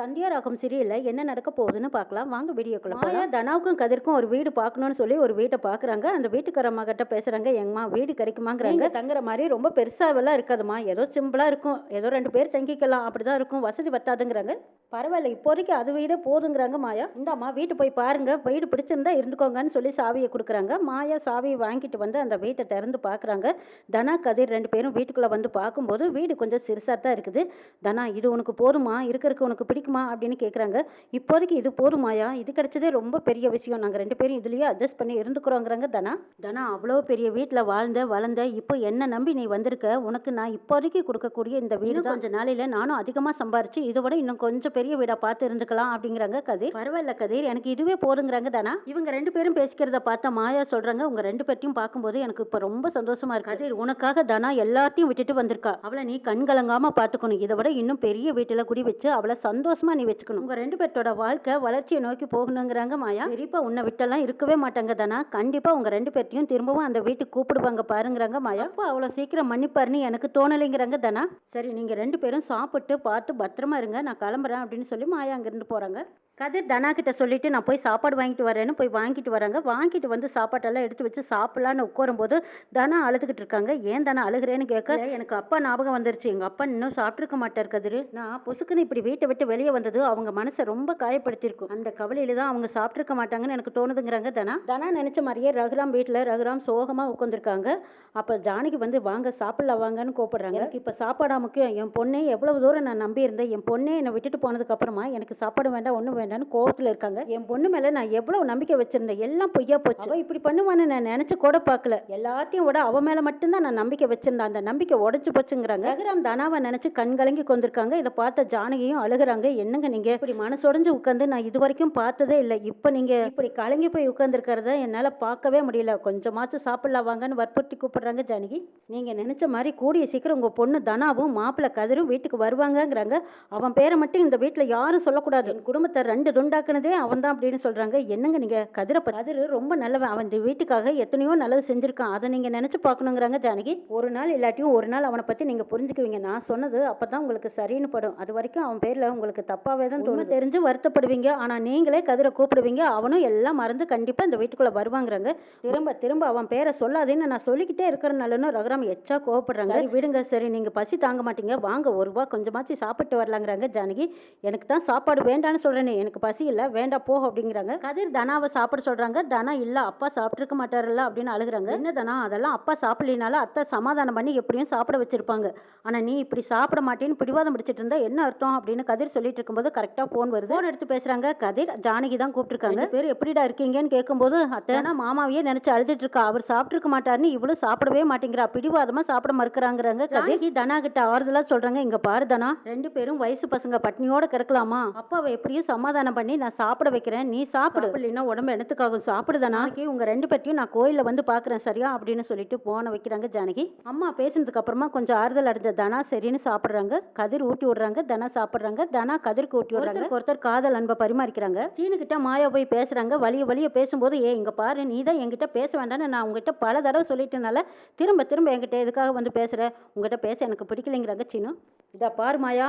சந்தியா ராகம் சீரியல்ல என்ன நடக்க போகுதுன்னு பார்க்கலாம். வாங்க வீடியோக்குள்ள மாயா தனாவுக்கும் கதிர்க்கும் ஒரு வீடு பார்க்கணும்னு சொல்லி ஒரு வீட்டை பார்க்குறாங்க. அந்த வீட்டுக்காரம்மா கிட்ட பேசுறாங்க. எங்கம்மா வீடு கிடைக்குமாங்கிறாங்க. தங்குற மாதிரி ரொம்ப பெருசாவெல்லாம் இருக்காதுமா ஏதோ சிம்பிளா இருக்கும். ஏதோ ரெண்டு பேர் தங்கிக்கலாம். அப்படிதான் இருக்கும். வசதி பத்தாதுங்கிறாங்க. பரவாயில்ல இப்போதைக்கு அது வீடே போதுங்கிறாங்க மாயா. இந்தாம்மா வீட்டு போய் பாருங்க. வீடு பிடிச்சிருந்தா இருந்துக்கோங்கன்னு சொல்லி சாவியை கொடுக்குறாங்க. மாயா சாவியை வாங்கிட்டு வந்து அந்த வீட்டை திறந்து பார்க்குறாங்க. தனா கதிர் ரெண்டு பேரும் வீட்டுக்குள்ள வந்து பார்க்கும்போது வீடு கொஞ்சம் சிறுசாக தான் இருக்குது. தனா இது உனக்கு போதுமா இருக்கிறதுக்கு உனக்கு பிடிக்குமா? அப்படின்னு கேட்குறாங்க இப்போதைக்கு இது போதுமாயா? இது கிடைச்சதே ரொம்ப பெரிய விஷயம். நாங்கள் ரெண்டு பேரும் இதுலயே அட்ஜஸ்ட் பண்ணி இருந்துக்கிறோங்கிறாங்க தனா. தனா அவ்வளோ பெரிய வீட்டில் வாழ்ந்த வளர்ந்த இப்போ என்ன நம்பி நீ வந்திருக்க? உனக்கு நான் இப்போதைக்கு கொடுக்கக்கூடிய இந்த வீடு தான். கொஞ்ச நாளையில நானும் அதிகமாக சம்பாரிச்சு இதை விட இன்னும் கொஞ்சம் பெரிய வீடா பார்த்து இருந்துக்கலாம் அப்படிங்கிறாங்க கதிர். பரவாயில்ல கதிர் எனக்கு இதுவே போதுங்கிறாங்க தானா. இவங்க ரெண்டு பேரும் பேசிக்கிறத பார்த்தா மாயா சொல்றாங்க. உங்க ரெண்டு பேர்த்தையும் பார்க்கும்போது எனக்கு இப்போ ரொம்ப சந்தோஷமா இருக்கு. கதிர் உனக்காக தானா எல்லாத்தையும் விட்டுட்டு வந்திருக்கா. அவளை நீ கண் கலங்காம பார்த்துக்கணும். இதை விட இன்னும் பெரிய வீட்டுல குடி வச்சு அவளை சந்தோஷமா நீ வச்சுக்கணும். உங்க ரெண்டு பேர்த்தோட வாழ்க்கை வளர்ச்சியை நோக்கி போகணுங்கிறாங்க மாயா. பெரியப்பா உன்னை விட்டெல்லாம் இருக்கவே மாட்டாங்க தானா. கண்டிப்பா உங்க ரெண்டு பேர்த்தையும் திரும்பவும் அந்த வீட்டுக்கு கூப்பிடுவாங்க பாருங்கிறாங்க மாயா. அப்போ அவ்வளோ சீக்கிரம் மன்னிப்பாருன்னு எனக்கு தோணலைங்கிறாங்க தானா. சரி நீங்க ரெண்டு பேரும் சாப்பிட்டு பார்த்து பத்திரமா இருங்க. நான் கிளம்புறேன் அப்படின்னு சொல்லி மாயா அங்கிருந்து போறாங்க. கதிர் தனா கிட்ட சொல்லிட்டு நான் போய் சாப்பாடு வாங்கிட்டு வரேன்னு போய் வாங்கிட்டு வராங்க. வாங்கிட்டு வந்து சாப்பாட்டெல்லாம் எடுத்து வச்சு சாப்பிடலான்னு உட்காரும்போது தனா அழுதுகிட்டு இருக்காங்க. ஏன் தனா அழுகிறேன்னு கேட்க "இல்ல, எனக்கு அப்பா ஞாபகம் வந்துருச்சு. எங்க அப்பா இன்னும் சாப்பிட்டுருக்க மாட்டார் கதிர். நான் பொசுக்குன்னு இப்படி வீட்டை விட்டு வெளியே வந்தது அவங்க மனசை ரொம்ப காயப்படுத்தியிருக்கும். அந்த கவலையில தான் அவங்க சாப்பிட்டுருக்க மாட்டாங்கன்னு எனக்கு தோணுதுங்கிறாங்க தனா. தனா நினைச்ச மாதிரியே ரகுராம் வீட்டில் ரகுராம் சோகமா உட்காந்துருக்காங்க அப்ப ஜானகி வந்து வாங்க சாப்பிடலாம் வாங்கன்னு கூப்பிடுறாங்க. எனக்கு இப்ப சாப்பாடா முக்கியம். என் பொண்ணே எவ்வளவு தூரம் நான் நம்பி இருந்தேன் என் பொண்ணே என்னை விட்டுட்டு போனதுக்கு அப்புறமா எனக்கு சாப்பாடு வேண்டாம் ஒண்ணும் வேண்டாம்னு கோவத்துல இருக்காங்க. என் பொண்ணு மேல நான் எவ்வளவு நம்பிக்கை வச்சிருந்தேன். எல்லாம் பொய்யா போச்சு. அவ இப்படி பண்ணுவான்னு நான் நினைச்சு கூட பார்க்கல. எல்லாத்தையும் விட அவ மேல மட்டும்தான் நான் நம்பிக்கை வச்சிருந்தேன். அந்த நம்பிக்கை உடைச்சு போச்சுங்கிறாங்க. ரகுராம் தனாவை நினைச்சு கண் கலங்கி கொண்டிருக்காங்க. இதை பார்த்த ஜானகியும் அழுகுறாங்க. என்னங்க நீங்க? இப்படி மனசுடைஞ்சு உட்காந்து நான் இது வரைக்கும் பார்த்ததே இல்லை. இப்போ நீங்க இப்படி கலங்கி போய் உட்காந்துருக்கிறத என்னால பார்க்கவே முடியல. கொஞ்சமாச்சும் சாப்பிடலாம் வாங்கன்னு வற்புறுத்தி கூப்பிடுறாங்க ஜானகி. நீங்க நினைச்ச மாதிரி கூடிய சீக்கிரம் உங்க பொண்ணு தனாவும் மாப்பிள்ளை கதிரும் வீட்டுக்கு வருவாங்கங்கிறாங்க. அவன் பேரை மட்டும் இந்த வீட்டுல யாரும் சொல்லக்கூடாது. குடும்பத்தை ரெண்டு துண்டாக்குனதே அவன் தான் அப்படின்னு சொல்றாங்க. என்னங்க நீங்க கதிரை கதிரு ரொம்ப நல்லவன். அவன் இந்த வீட்டுக்காக எத்தனையோ நல்லது செஞ்சிருக்கான். அதை நீங்க நினைச்சு பார்க்கணுங்கிறாங்க ஜானகி. ஒரு நாள் இல்லாட்டியும் ஒரு நாள் அவனை பத்தி நீங்க புரிஞ்சுக்குவீங்க. நான் சொன்னது அப்பதான் உங்களுக்கு சரின்னு படும். அது வரைக்கும் அவன் பேர்ல உங்களுக்கு தப்பாவே தான் தோணும் தெரிஞ்சு வருத்தப்படுவீங்க. ஆனா நீங்களே கதிரை கூப்பிடுவீங்க. அவனும் எல்லாம் மறந்து கண்டிப்பா இந்த வீட்டுக்குள்ள வருவாங்கிறாங்க. திரும்ப திரும்ப அவன் பேரை சொல்லாதேன்னு நான் சொல்லிக்கிட்டே இருக்கிறனாலன்னு ரகுராம் எச்சா கோவப்படுறாங்க. விடுங்க சரி நீங்க பசி தாங்க மாட்டீங்க. வாங்க ஒரு ரூபா கொஞ்சமாச்சு சாப்பிட்டு வரலாங்கிறாங்க ஜானகி. எனக்கு தான் சாப்பாடு வேண்டான்னு சொல்றேனே. எனக்கு பசி இல்ல வேண்டாம் போ அப்படிங்கிறாங்க. கதிர் தனாவை சாப்பிட சொல்றாங்க. தனா இல்ல அப்பா சாப்பிட்டுருக்க மாட்டாருல்ல அப்படின்னு அழுகுறாங்க. என்ன தனா அதெல்லாம் அப்பா சாப்பிடலினாலும் அத்தை சமாதானம் பண்ணி எப்படியும் சாப்பிட வச்சிருப்பாங்க. ஆனா நீ இப்படி சாப்பிட மாட்டேன்னு பிடிவாதம் பிடிச்சிட்டு இருந்தா என்ன அர்த்தம் அப்படின்னு கதிர் சொல்லிட்டு இருக்கும்போது கரெக்டா போன் வருது. ஃபோன் எடுத்து பேசுறாங்க. கதிர் ஜானகி தான் கூப்பிட்டுருக்காங்க. பேர் எப்படிடா இருக்கீங்கன்னு கேட்கும்போது அத்தனை மாமாவையே நினைச்சு அழுதுட்டு இருக்கா. அவர் சாப்பிட்டுருக்க மாட்டாருன்னு இவ்வளவு சாப்பிடவே மாட்டேங்கிறா. பிடிவாதமா சாப்பிட மறுக்கிறாங்கிறாங்க கதிர்கி தனா கிட்ட ஆறுதலாக சொல்றாங்க. இங்க பாரு தனா ரெண்டு பேரும் வயசு பசங்க பட்னியோட கிடக்கலாமா? அப்பாவை எப்படியும் சமாதானம் பண்ணி நான் சாப்பிட வைக்கிறேன். நீ சாப்பிடு. இல்லைன்னா உடம்பு எனத்துக்காகும் சாப்பிடுதா நாளைக்கு உங்க ரெண்டு பேர்த்தையும் நான் கோயில்ல வந்து பாக்குறேன் சரியா? அப்படின்னு சொல்லிட்டு போன வைக்கிறாங்க ஜானகி. அம்மா பேசுனதுக்கு அப்புறமா கொஞ்சம் ஆறுதல் அடைஞ்ச தனா சரின்னு சாப்பிடுறாங்க. கதிர் ஊட்டி விடுறாங்க. தனா சாப்பிடுறாங்க. தனா கதிருக்கு ஊட்டி விடுறாங்க. ஒருத்தர் காதல் அன்பை பரிமாறிக்கிறாங்க. சீனுக்கிட்ட மாயா போய் பேசுறாங்க. வலிய வலிய பேசும்போது ஏ இங்க பாரு. நீ தான் என்கிட்ட பேச வேண்டாம்னு நான் உங்ககிட்ட பல தடவை சொல்லிட்டனால திரும்ப திரும்ப என்கிட்ட எதுக்காக வந்து பேசுற? உங்ககிட்ட பேச எனக்கு பிடிக்கலைங்கிறாங்க சீனு. இதா பாரு மாயா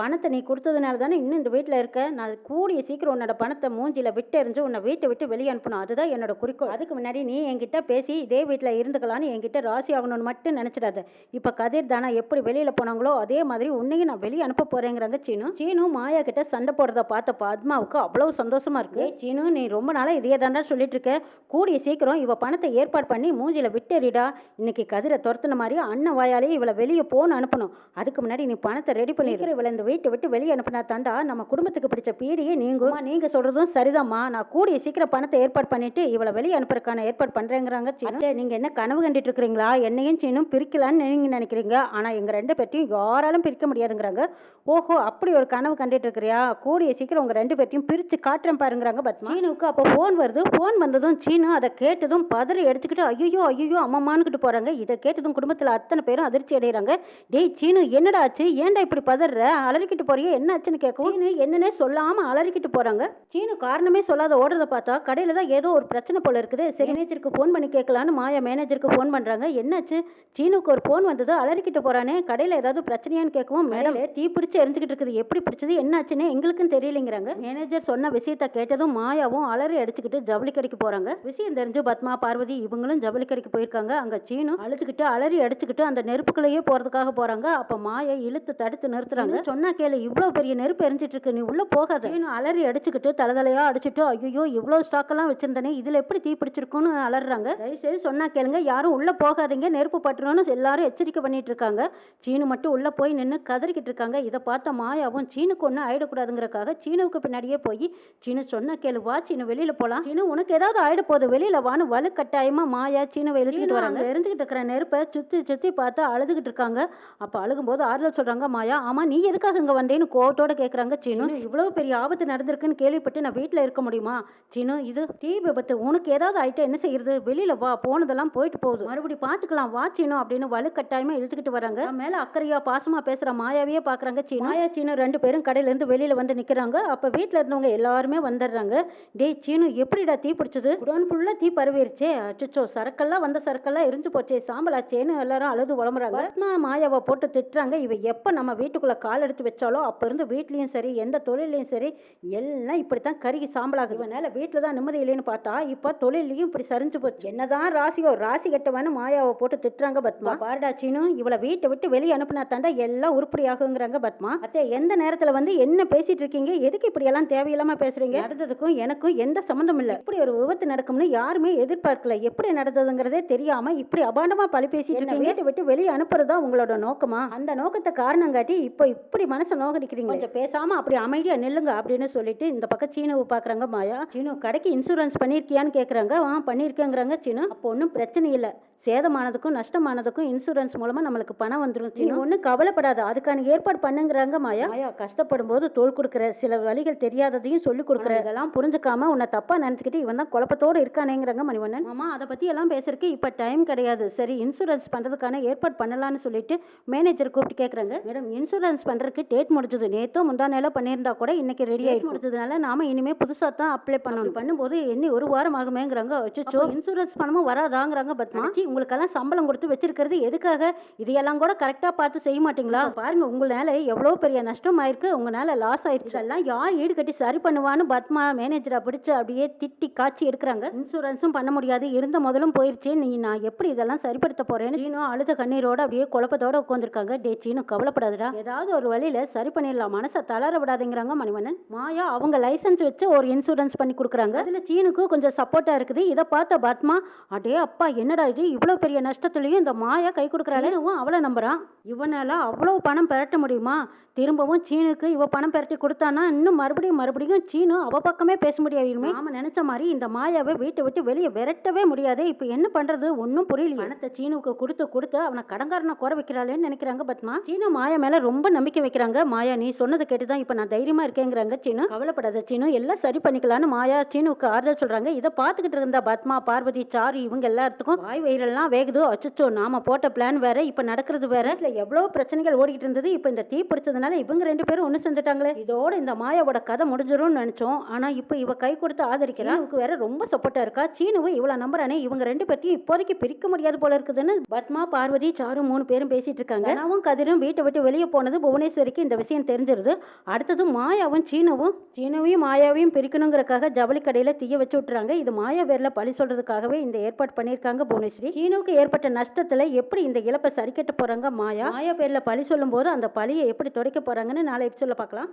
பணத்தை நீ கொடுத்ததுனால தானே இன்னும் இந்த வீட்டில் இருக்க? நான் கூடிய சீக்கிரம் உன்னோட பணத்தை மூஞ்சில விட்டு எறிஞ்சு உன்னை வீட்டை விட்டு வெளியே அனுப்பணும். அதுதான் என்னோட குறிக்கோள். அதுக்கு முன்னாடி நீ என்கிட்ட பேசி இதே வீட்டில் இருந்துக்கலாம்னு என்கிட்ட ராசி ஆகணும்னு மட்டும் நினச்சிடாத. இப்போ கதிர் தானா எப்படி வெளியில் போனாங்களோ அதே மாதிரி உன்னையும் நான் வெளியே அனுப்ப போறேங்கிறாங்க சீனு. சீனு மாயா கிட்ட சண்டை போடுறத பார்த்த பத்மாவுக்கு அவ்வளவு சந்தோஷமா இருக்கு. "ஏய், சீனு நீ ரொம்ப நாளா இதையே தாண்டா சொல்லிட்டு இருக்க. கூடிய சீக்கிரம் இவ பணத்தை ஏற்பாடு பண்ணி மூஞ்சில விட்டேறிடா இன்னைக்கு கதிரை துரத்துன மாதிரி அண்ணன் வாயாலே இவளை வெளியே போன்னு அனுப்பணும். அதுக்கு முன்னாடி நீ பணத்தை ரெடி பண்ணிடு இவளை இந்த வீட்டை விட்டு வெளியே அனுப்பினா தாண்டா நம்ம குடும்பத்துக்கு பிடிச்ச பீடியே நீங்கும். நீங்க சொல்றதும் சரிதாம்மா. நான் கூடிய சீக்கிரம் பணத்தை ஏற்பாடு பண்ணிட்டு இவளை வெளியே அனுப்புறதுக்கான ஏற்பாடு பண்றேங்கிறாங்க சீனு. நீங்க என்ன கனவு கண்டுட்டு இருக்கிறீங்களா என்னையும் சீனும் பிரிக்கலான்னு நீங்க நினைக்கிறீங்க. ஆனா எங்க ரெண்டு பேர்த்தையும் யாராலும் பிரிக்க முடியாதுங்கிறாங்க. ஓஹோ அப்படி ஒரு கனவு கண்டுட்டு இருக்கிறியா கூடிய சீக்கிரம் உங்க ரெண்டு பேர்த்தையும் பிரிச்சு காட்டுறேன் பாருங்கிறாங்க பத்மா. சீனுக்கு அப்போ ஃபோன் வருது. ஃபோன் வந்ததும் சீனு அதை கேட்டதும் பதறி அடிச்சுக்கிட்டு ஐயோ ஐயோ அம்மாமான்னுக்கிட்டு போறாங்க. இதை கேட்டதும் குடும்பத்துல அத்தனை பேரும் அதிர்ச்சி அடைகிறாங்க டேய் சீனு என்னடா ஆச்சு? ஏன்டா இப்படி பதற அலறிக்கிட்டு போறியே? என்ன ஆச்சுன்னு கேட்கவும் சீனு என்னன்னே சொல்லாம அலறிக்கிட்டு போறாங்க. சீனு காரணமே சொல்லாத ஓடுறத பார்த்தா கடையில தான் ஏதோ ஒரு பிரச்சனை போல இருக்குது. சரி மேனேஜருக்கு ஃபோன் பண்ணி கேட்கலான்னு மாயா மேனேஜருக்கு ஃபோன் பண்றாங்க. என்னாச்சு? சீனுக்கு ஒரு ஃபோன் வந்தது அலறிக்கிட்டு போறானே. கடையில ஏதாவது பிரச்சனையான்னு கேட்கவும் மேடம் தீ பிடிச்சு எரிஞ்சுக்கிட்டு இருக்குது. எப்படி பிடிச்சது? என்னாச்சுன்னு எங்களுக்கும் தெரியலைங்கிறாங்க. மேனேஜர் சொன்ன விஷயத்த கேட்டதும் மாயாவும் அலறி அடிச்சுக்கிட்டு ஜவுளி கடைக்கு போறாங்க. விஷயம் தெரிஞ்சு பத்மா பார்வதி இவங்களும் ஜவுளி கடைக்கு போயிருக்காங்க. அங்க சீனு அழுதுகிட்டு அலறி அடிச்சுக்கிட்டு அந்த நெருப்புக்குள்ளேயே போறதுக்காக போறாங்க. அப்ப மாயா இழுத்து தடுத்து நிறுத்துறாங்க. சொன்னா கேளு இவ்வளவு பெரிய நெருப்பு எரிஞ்சிட்டு இருக்கு நீ உள்ள போகாத. சீனு அலறி அடிச்சுக்கிட்டு தலதலையா அடிச்சுட்டு ஐயோ இவ்வளவு ஸ்டாக் எல்லாம் வச்சிருந்தனே இதுல எப்படி தீ பிடிச்சிருக்கும்னு அலறாங்க. தயவுசெய்து சொன்னா கேளுங்க யாரும் உள்ள போகாதீங்க நெருப்பு பட்டுரும்னு எல்லாரும் எச்சரிக்கை பண்ணிட்டு இருக்காங்க சீனு மட்டும் உள்ள போய் நின்று கதறிக்கிட்டு இருக்காங்க இதை பார்த்த மாயாவும் சீனுக்கு ஒன்றும் ஆயிடக்கூடாதுங்கிறக்காக சீனுவுக்கு பின்னாடியே போய் சீனு சொன்ன கேளு வா சீனு வெளியில போலாம். சீனு உனக்கு ஏதாவது ஆயிட போகுது வெளியில வான்னு வலு கட்டாயமா மாயா சீனுவை எழுதிட்டு வராங்க. எரிஞ்சுக்கிட்டு இருக்கிற நெருப்பை சுத்தி சுத்தி பார்த்து அழுதுகிட்டு இருக்காங்க அப்ப அழுகும்போது ஆறுதல் சொல்றாங்க மாயா ஆமா நீ எதுக்காக இங்க வந்தேன்னு கோவத்தோட கேக்குறாங்க சீனு. இவ்வளவு பெரிய ஆபத்து நடந்திருக்குன்னு கேள்விப்பட்டு நான் வீட்ல இருக்க முடியுமா? சீனு இது தீ விபத்து. உனக்கு ஏதாவது ஆயிட்டா என்ன செய்யறது? வெளியில வா போனதெல்லாம் போயிட்டு போகுது. மறுபடி பாத்துக்கலாம் வா சீனு அப்படின்னு வலுக்கட்டாயமா இழுத்துக்கிட்டு வராங்க. மேல அக்கறையா பாசமா பேசுற மாயாவையே பாக்குறாங்க சீனு. மாயா சீனு ரெண்டு பேரும் கடையில இருந்து வெளியில வந்து நிக்கிறாங்க. அப்ப வீட்ல இருந்தவங்க எல்லாருமே வந்துடுறாங்க. டேய் சீனு எப்படிடா தீ பிடிச்சது? குடோன் ஃபுல்லா தீ பரவிருச்சே. அச்சோ சரக்கெல்லாம் வந்த சரக்கெல்லாம் எரிஞ்சு போச்சே. சாம்பலாச்சேன்னு எல்லாரும் அழுது பத்மா மாயாவை போட்டு திட்டுறாங்க. இவ எப்ப நம்ம வீட்டுக்குள்ள கால் எடுத்து வச்சாலோ அப்ப இருந்து வீட்லயும் சரி எந்த தொழிலையும் சரி எல்லாம் இப்படித்தான் கருகி சாம்பலாகுது. இவனால வீட்டுல தான் நிம்மதி இல்லைன்னு பார்த்தா இப்ப தொழிலையும் இப்படி சரிஞ்சு போச்சு. என்னதான் ராசியோ ராசி கெட்டவன்னு மாயாவை போட்டு திட்டுறாங்க பத்மா. பாருடா சீனு இவளை வீட்டை விட்டு வெளியே அனுப்புனா தாண்டா எல்லாம் உருப்படி ஆகுங்கிறாங்க பத்மா. அத்தை எந்த நேரத்துல வந்து என்ன பேசிட்டு இருக்கீங்க? எதுக்கு இப்படி எல்லாம் தேவையில்லாம பேசுறீங்க? நடந்ததுக்கும் எனக்கும் எந்த சம்மந்தம் இல்ல. இப்படி ஒரு விபத்து நடக்கும்னு யாருமே எதிர்பார்க்கல. எப்படி நடந்ததுங்கிறதே தெரியாம இப்படி அபாண்டமா பழி பேசிட்டு இருக்கீங்க? வீட்டை விட்டு வெளியே அனுப்புறதா உங்களோட நோக்கமா? அந்த நோக்கத்தை காரணம் காட்டி இப்போ இப்படி மனசை நோக்கடிக்கிறீங்க கொஞ்சம் பேசாம அப்படி அமைதியா நில்லுங்க அப்படின்னு சொல்லிட்டு இந்த பக்கம் சீனுவை பாக்குறாங்க மாயா. சீனு கடைக்கு இன்சூரன்ஸ் பண்ணிருக்கியான்னு கேக்குறாங்க. ஆ பண்ணிருக்கேங்கிறாங்க சீனு. அப்போ ஒன்றும் பிரச்சனை இல்லை. சேதமானதுக்கும் நஷ்டமானதுக்கும் இன்சூரன்ஸ் மூலமா நம்மளுக்கு பணம் வந்துடும் சீனு. ஒன்றும் கவலைப்படாத. அதுக்கான ஏற்பாடு பண்ணுங்கிறாங்க மாயா. மாயா கஷ்டப்படும் போது தோல் கொடுக்குற சில வழிகள் தெரியாததையும் சொல்லி கொடுக்குற. இதெல்லாம் புரிஞ்சுக்காம உன்னை தப்பா நினைச்சுக்கிட்டு இவன் தான் குழப்பத்தோட இருக்கானேங்கிறாங்க மணிவண்ணன். ஆமா அதை பத்தி எல்லாம் பேசுறதுக்கு இப்ப டைம் கிடையாது. சரி இன்சூரன்ஸ் பண்றதுக்கான ஏற்பாடு பண்ணலாம்னு சொல்லிட்டு மேனேஜர் கூப்பிட்டு கேக்குறாங்க. மேடம் இன்சூரன்ஸ் பண்றதுக்கு டேட் முடிஞ்சது. நேத்தோ முந்தானேல பண்ணியிருந்தா கூட இன்னைக்கு ரெடி ஆகி முடிச்சதுனால நாம இனிமே புதுசா தான் அப்ளை பண்ணணும். பண்ணும்போது இன்னி ஒரு வாரம் ஆகுமேங்கிறாங்க. அச்சோ இன்சூரன்ஸ் பணமும் வராதாங்கிறாங்க பத்மா. சி, உங்களுக்கெல்லாம் சம்பளம் கொடுத்து வச்சிருக்கிறது எதுக்காக? இதையெல்லாம் கூட கரெக்டா பார்த்து செய்ய மாட்டீங்களா? பாருங்க உங்களால எவ்வளவு பெரிய நஷ்டம் ஆயிருக்கு. உங்களால லாஸ் ஆயிடுச்சு இதெல்லாம் யார் ஈடு கட்டி சரி பண்ணுவான்னு பத்மா மேனேஜரை பிடிச்சு அப்படியே திட்டி காய்ச்சி எடுக்கிறாங்க. இன்சூரன்ஸும் பண்ண முடியாது. இருந்த முதலும் போயிருச்சு. நீ நான் எப்படி இதெல்லாம் சரிப்படுத்த போறேன்னு சீனு அழுத கண்ணீரோட அப்படியே குழப்பத்தோட உட்காந்துருக்காங்க டே சீனு கவலைப்படாதடா. ஏதாவது ஒரு வழியில சரி பண்ணிடலாம். மனசை தளர விடாதீங்கிறாங்க மணிவண்ணன். மாயா அவங்க லைசன்ஸ் வச்சு ஒரு இன்சூரன்ஸ் பண்ணி கொடுக்குறாங்க. அதில் சீனுக்கும் கொஞ்சம் சப்போர்ட்டா இருக்குது. இதை பார்த்த பத்மா அடே அப்பா என்னடா இது? இவ்வளவு பெரிய நஷ்டத்துலயும் இந்த மாயா கை கொடுக்குறாளே. அவளை நம்புறான். இவனால அவ்வளவு பணம் பெரட்ட முடியுமா? திரும்பவும் சீனுக்கு இவ பணம் பெரட்டி கொடுத்தானா இன்னும் மறுபடியும் மறுபடியும் சீனு அவ பக்கமே பேச முடியாதுமே நாம நினைச்ச மாதிரி இந்த மாயாவை வீட்டை விட்டு வெளியே விரட்டவே முடியாது. இப்போ என்ன பண்றது? ஒன்றும் புரியல பணத்தை சீனுக்கு கொடுத்து கொடுத்து அவனை கடங்காரனை குறை வைக்கிறாளேன்னு நினைக்கிறாங்க பத்மா. சீனு மாயா மேல ரொம்ப நம்பிக்கை வைக்கிறாங்க மாயா நீ சொன்னதை கேட்டு தான் இப்போ நான் தைரியமாக இருக்கேங்கிறாங்க சீனு. கவலைப்படாத சீனு. எல்லாம் சரி பண்ணிக்கலாம்னு மாயா சீனுக்கு ஆறுதல் சொல்றாங்க. இதை பார்த்துக்கிட்டு இருந்த பத்மா பார்வதி சாரு இவங்க எல்லாத்துக்கும் வாய் வயிறெல்லாம் வேகுது? அச்சச்சோ நாம போட்ட பிளான் வேற இப்போ நடக்கிறது வேற. இல்லை எவ்வளோ பிரச்சனைகள் ஓடிக்கிட்டு இருந்தது. இப்போ இந்த தீ பிடிச்சதுனால இவங்க ரெண்டு பேரும் ஒன்று செஞ்சுட்டாங்களே இதோட இந்த மாயாவோட கதை முடிஞ்சிரும்னு நினச்சோம். ஆனால் இப்போ இவ கை கொடுத்து ஆதரிக்கிறா. இவங்க வேற ரொம்ப சப்போர்ட்டாக இருக்கா? சீனுவை இவ்வளோ நம்புறானே. இவங்க ரெண்டு பேர்த்தையும் இப்போதைக்கு பிரிக்க முடியாது போல இருக்குதுன்னு பத்மா பார்வதி சாரு மூணு பேரும் பேசிட்டு இருக்காங்க. தனாவும் கதிரும் வீட்டை விட்டு வெளியே போனது புவனேஸ்வர் வரைக்கும் இந்த விஷயம் தெரிஞ்சிருது. அடுத்தது மாயாவும் சீனவும் சீனவையும் மாயாவையும் பிரிக்கணுங்கிறக்காக ஜவுளி கடையில் தீய வச்சு விட்டுறாங்க. இது மாயா பேர்ல பழி சொல்றதுக்காகவே இந்த ஏற்பாடு பண்ணியிருக்காங்க புவனேஸ்வரி. சீனுவுக்கு ஏற்பட்ட நஷ்டத்துல எப்படி இந்த இழப்பை சரி கட்ட போறாங்க மாயா? மாயா பேர்ல பழி சொல்லும்போது அந்த பழியை எப்படி துடைக்க போறாங்கன்னு நாளை சொல்ல பார்க்கலாம்.